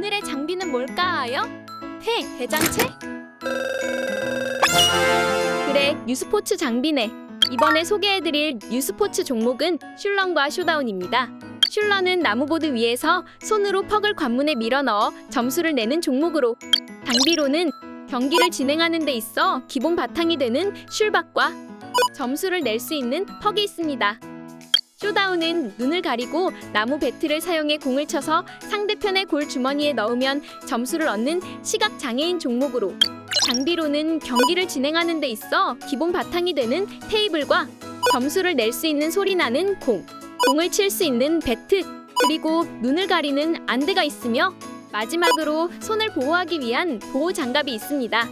오늘의 장비는 뭘까요? 회, 대장채? 그래, 뉴스포츠 장비네. 이번에 소개해드릴 뉴스포츠 종목은 슐런과 쇼다운입니다. 슐런은 나무보드 위에서 손으로 퍽을 관문에 밀어 넣어 점수를 내는 종목으로 장비로는 경기를 진행하는 데 있어 기본 바탕이 되는 슐박과 점수를 낼 수 있는 퍽이 있습니다. 쇼다운은 눈을 가리고 나무 배트를 사용해 공을 쳐서 상대편의 골 주머니에 넣으면 점수를 얻는 시각 장애인 종목으로 장비로는 경기를 진행하는 데 있어 기본 바탕이 되는 테이블과 점수를 낼 수 있는 소리 나는 공, 공을 칠 수 있는 배트, 그리고 눈을 가리는 안대가 있으며 마지막으로 손을 보호하기 위한 보호 장갑이 있습니다.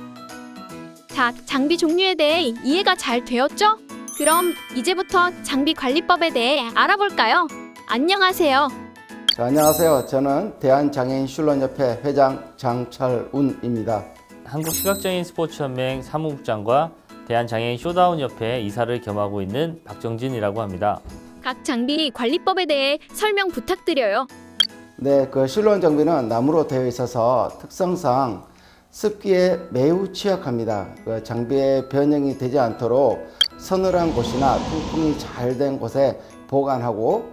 자, 장비 종류에 대해 이해가 잘 되었죠? 그럼 이제부터 장비 관리법에 대해 알아볼까요? 안녕하세요. 자, 안녕하세요. 저는 대한장애인 슐런협회 회장 장철운입니다. 한국 시각장애인 스포츠연맹 사무국장과 대한장애인 쇼다운협회 이사를 겸하고 있는 박정진이라고 합니다. 각 장비 관리법에 대해 설명 부탁드려요. 네, 그 슐런 장비는 나무로 되어 있어서 특성상 습기에 매우 취약합니다. 그 장비의 변형이 되지 않도록 서늘한 곳이나 통풍이 잘 된 곳에 보관하고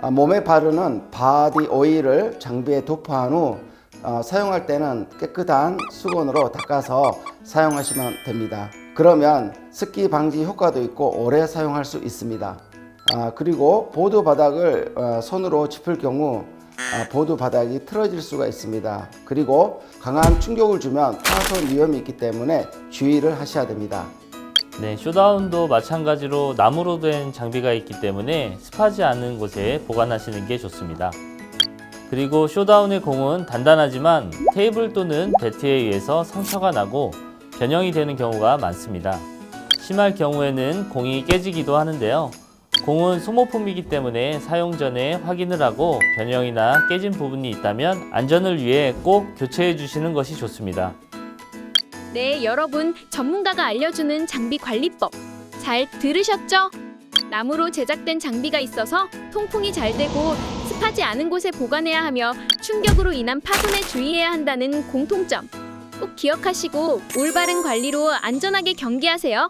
아, 몸에 바르는 바디 오일을 장비에 도포한 후 어, 사용할 때는 깨끗한 수건으로 닦아서 사용하시면 됩니다. 그러면 습기 방지 효과도 있고 오래 사용할 수 있습니다. 아, 그리고 보드 바닥을 어, 손으로 짚을 경우 아, 보드 바닥이 틀어질 수가 있습니다. 그리고 강한 충격을 주면 파손 위험이 있기 때문에 주의를 하셔야 됩니다. 네, 쇼다운도 마찬가지로 나무로 된 장비가 있기 때문에 습하지 않은 곳에 보관하시는 게 좋습니다. 그리고 쇼다운의 공은 단단하지만 테이블 또는 배트에 의해서 상처가 나고 변형이 되는 경우가 많습니다. 심할 경우에는 공이 깨지기도 하는데요. 공은 소모품이기 때문에 사용 전에 확인을 하고 변형이나 깨진 부분이 있다면 안전을 위해 꼭 교체해 주시는 것이 좋습니다. 네, 여러분 전문가가 알려주는 장비 관리법 잘 들으셨죠? 나무로 제작된 장비가 있어서 통풍이 잘 되고 습하지 않은 곳에 보관해야 하며 충격으로 인한 파손에 주의해야 한다는 공통점 꼭 기억하시고 올바른 관리로 안전하게 경기하세요.